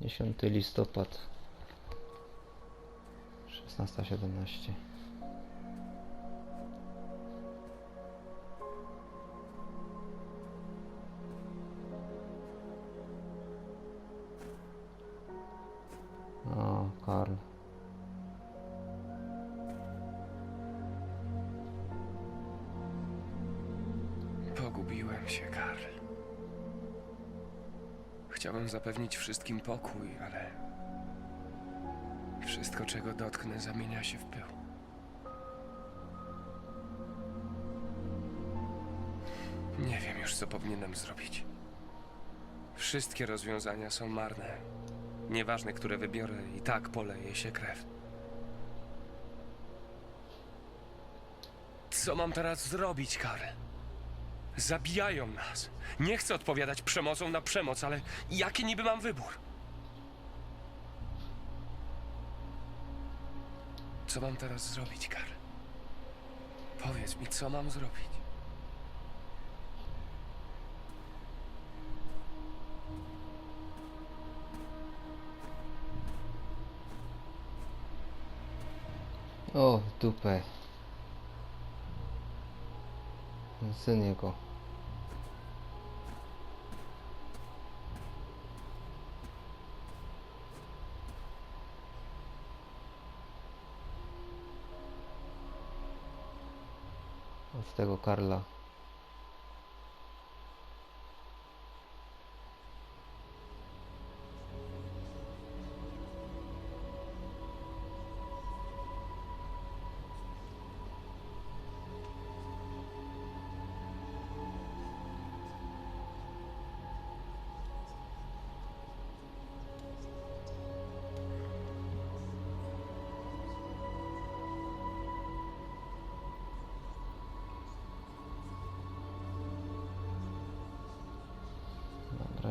10 listopad. 16.17 Chciałem zapewnić wszystkim pokój, ale wszystko, czego dotknę, zamienia się w pył. Nie wiem już, co powinienem zrobić. Wszystkie rozwiązania są marne. Nieważne, które wybiorę, i tak poleje się krew. Co mam teraz zrobić, Karl? Zabijają nas. Nie chcę odpowiadać przemocą na przemoc, ale jaki niby mam wybór? Co mam teraz zrobić, Karl? Powiedz mi, co mam zrobić? O, dupę. Syn jego. Od tego Karla.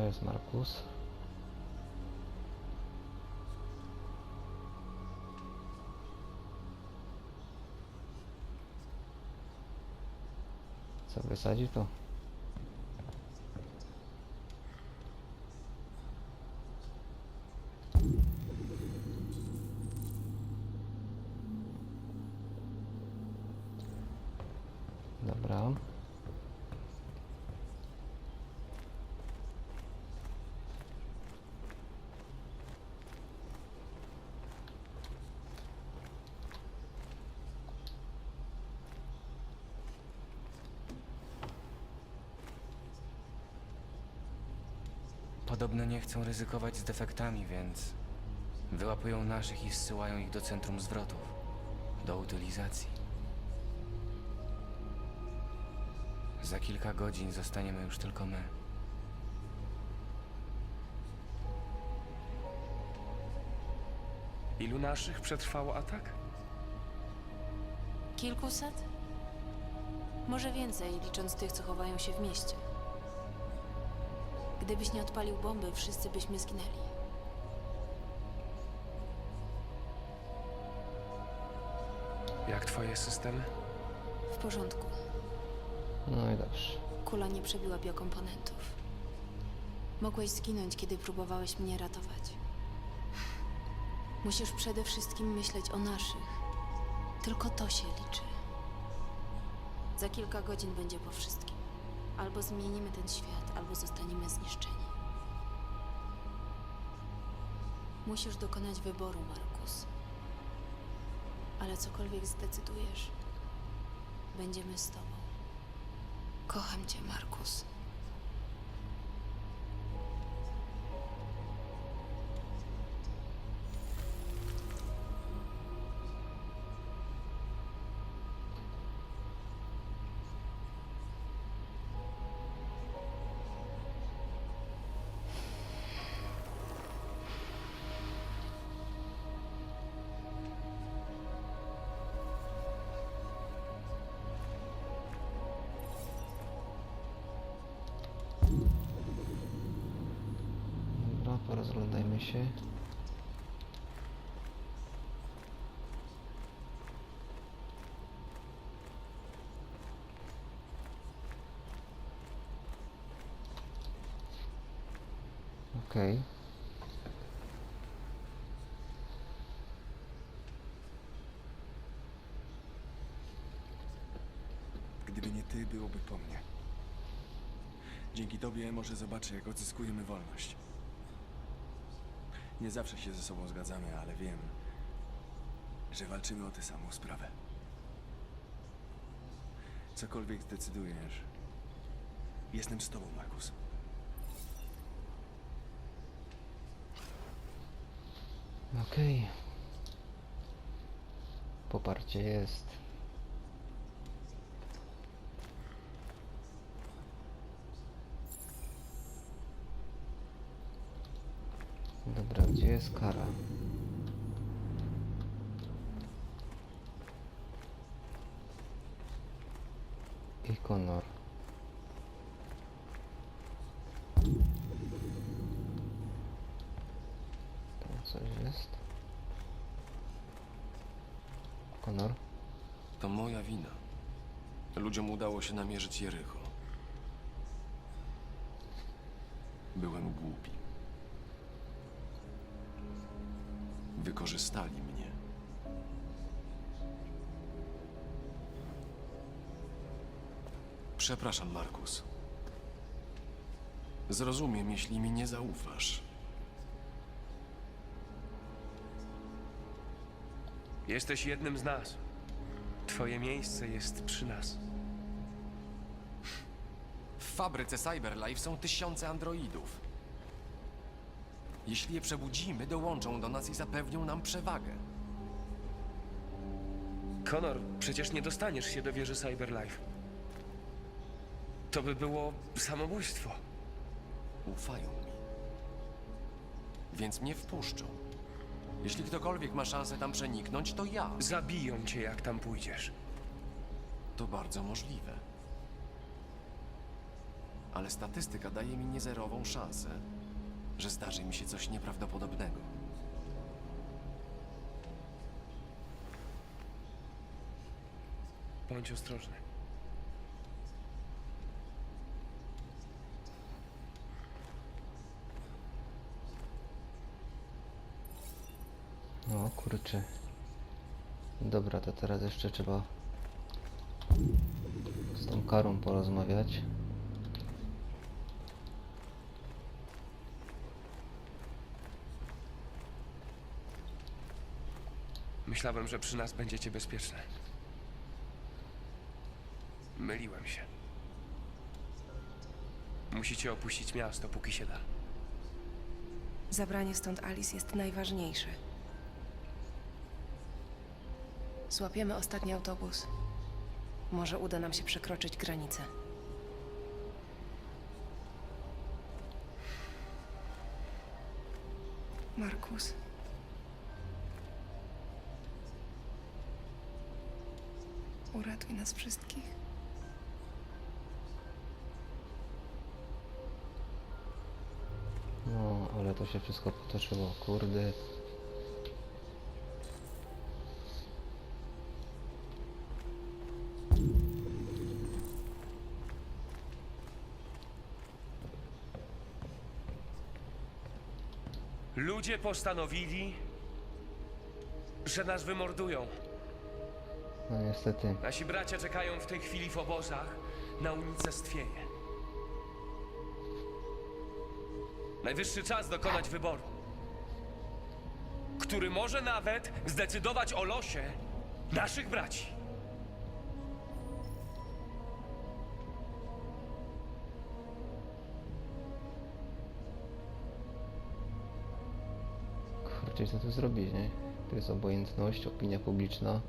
Dobra, jest Markus. Co wysadzi to? Dobra. Podobno nie chcą ryzykować z defektami, więc wyłapują naszych i zsyłają ich do centrum zwrotów, do utylizacji. Za kilka godzin zostaniemy już tylko my. Ilu naszych przetrwało atak? Kilkuset? Może więcej, licząc tych, co chowają się w mieście. Gdybyś nie odpalił bomby, wszyscy byśmy zginęli. Jak twoje systemy? W porządku. No i dobrze. Kula nie przebiła biokomponentów. Mogłeś zginąć, kiedy próbowałeś mnie ratować. Musisz przede wszystkim myśleć o naszych. Tylko to się liczy. Za kilka godzin będzie po wszystkim. Albo zmienimy ten świat, albo zostaniemy zniszczeni. Musisz dokonać wyboru, Markus. Ale cokolwiek zdecydujesz, będziemy z tobą. Kocham cię, Markus. porozglądajmy się. Okej. Okay. Nie ty, byłoby po mnie. Dzięki tobie może zobaczę, jak odzyskujemy wolność. Nie zawsze się ze sobą zgadzamy, ale wiem, że walczymy o tę samą sprawę. Cokolwiek zdecydujesz, jestem z tobą, Markus. Okej. Poparcie jest. Dobra, gdzie jest kara? I Connor. Tam coś jest. Connor? To moja wina. Ludziom udało się namierzyć Jericho. Byłem głupi. Wykorzystali mnie. Przepraszam, Markus. Zrozumiem, jeśli mi nie zaufasz. Jesteś jednym z nas. Twoje miejsce jest przy nas. W fabryce Cyberlife są tysiące androidów. Jeśli je przebudzimy, dołączą do nas i zapewnią nam przewagę. Konor, przecież nie dostaniesz się do wieży Cyberlife. To by było samobójstwo. Ufają mi. Więc mnie wpuszczą. Jeśli ktokolwiek ma szansę tam przeniknąć, to ja. Zabiją cię, jak tam pójdziesz. To bardzo możliwe. Ale statystyka daje mi niezerową szansę, że zdarzy mi się coś nieprawdopodobnego. Bądź ostrożny. No kurczę. Dobra, to teraz jeszcze trzeba z tą karą porozmawiać. Myślałem, że przy nas będziecie bezpieczne. Myliłem się. Musicie opuścić miasto, póki się da. Zabranie stąd Alice jest najważniejsze. Złapiemy ostatni autobus. Może uda nam się przekroczyć granicę. Markus. Uratuj nas wszystkich. No, ale to się wszystko potoczyło, kurde. Ludzie postanowili, że nas wymordują. No niestety. Nasi bracia czekają w tej chwili w obozach na unicestwienie. Najwyższy czas dokonać wyboru, który może nawet zdecydować o losie naszych braci. Kurczę, co tu zrobić, nie? To jest obojętność, opinia publiczna.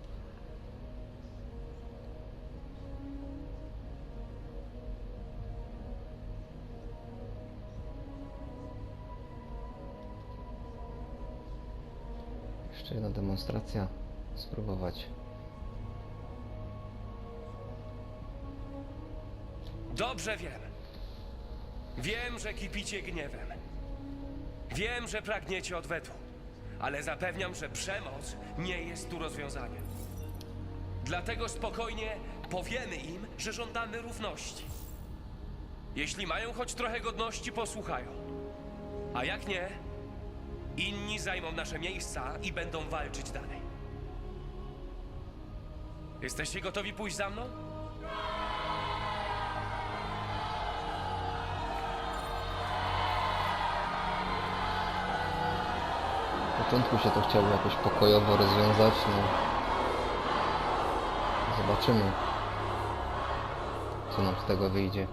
Jeszcze jedna demonstracja. Spróbować. Dobrze wiem. Wiem, że kipicie gniewem. Wiem, że pragniecie odwetu. Ale zapewniam, że przemoc nie jest tu rozwiązaniem. Dlatego spokojnie powiemy im, że żądamy równości. Jeśli mają choć trochę godności, posłuchają. A jak nie, Inni zajmą nasze miejsca i będą walczyć dalej. Jesteście gotowi pójść za mną? Na początku się to chciało jakoś pokojowo rozwiązać, no. Zobaczymy, co nam z tego wyjdzie.